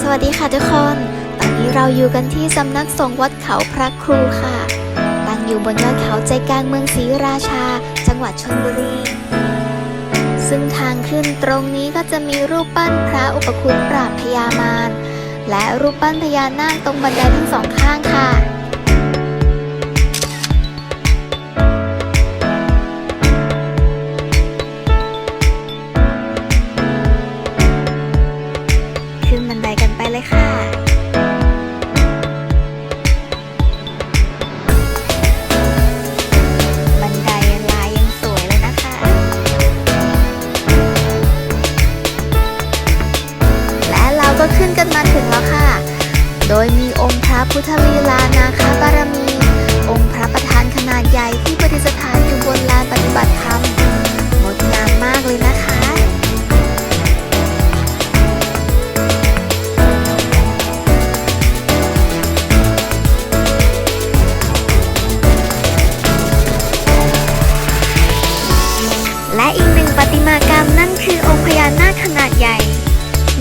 สวัสดีค่ะทุกคน ตอนนี้เราอยู่กันที่สำนักสงฆ์วัดเขาพระครูค่ะ ตั้งอยู่บนยอดเขาใจกลางเมืองศรีราชา จังหวัดชลบุรี ซึ่งทางขึ้นตรงนี้ก็จะมีรูปปั้นพระอุปคุณปราบพญามาร และรูปปั้นพญานาคตรงบันไดทั้งสองข้างค่ะ ขึ้นกันมาถึงแล้วค่ะ โดยมีองค์พระพุทธลีลานาคาบารมี องค์พระประธานขนาดใหญ่ที่ประดิษฐาน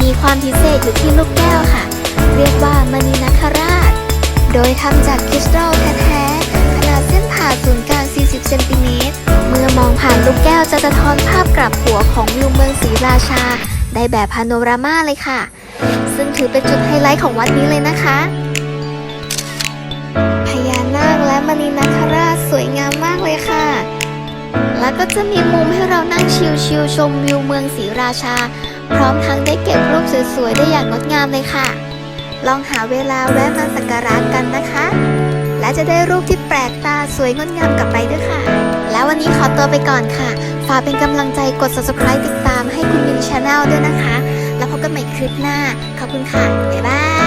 มีความพิเศษอยู่ที่ลูกแก้วค่ะ เรียกว่ามณีนคราช โดยทำจากคริสตัลแท้ๆขนาดเส้นผ่าศูนย์กลาง 40 เซนติเมตร เมื่อมองผ่านลูกแก้วจะสะท้อนภาพกลับหัวของวิวเมืองศรีราชา ได้แบบพาโนรามาเลยค่ะ ซึ่งถือเป็นจุดไฮไลท์ของวัดนี้เลยนะคะพญานาคและมณีนคราชสวยงามมากเลยค่ะ แล้วก็จะมีมุมให้เรานั่งชิลๆชมวิวเมืองศรีราชา พร้อมทั้งได้เก็บรูปสวยๆได้อย่างงดงามเลยค่ะ ลองหาเวลาแวะมาสักการะกันนะคะ และจะได้รูปที่แปลกตาสวยงดงามกลับไปด้วยค่ะ แล้ววันนี้ขอตัวไปก่อนค่ะ ฝากเป็นกำลังใจกด subscribe ติดตามให้คุณมินชาแนลด้วยนะคะ แล้วพบกันใหม่คลิปหน้า ขอบคุณค่ะ บ๊ายบาย